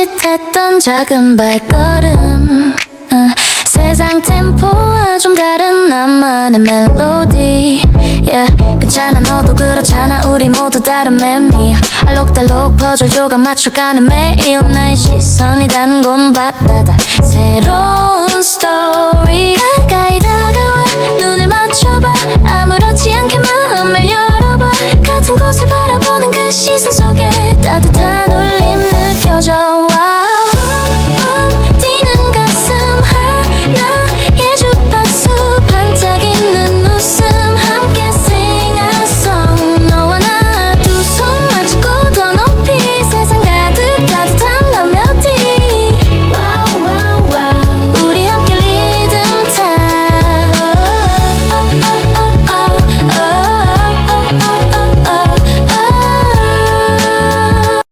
멈칫했던 작은 발걸음. 어, 세상 템포와 좀 다른 나만의 멜로디. Yeah. 괜찮아 너도 그렇잖아. 우리 모두 다른 매미 알록달록 퍼즐 조각 맞춰가는 매일 나의 시선이 닿는 곳마다 새로운 스토리 가까이 다가와 눈을 맞춰봐. 아무렇지 않게 마음을 열어봐. 같은 곳을 바라보는 그 시선 속에 따뜻한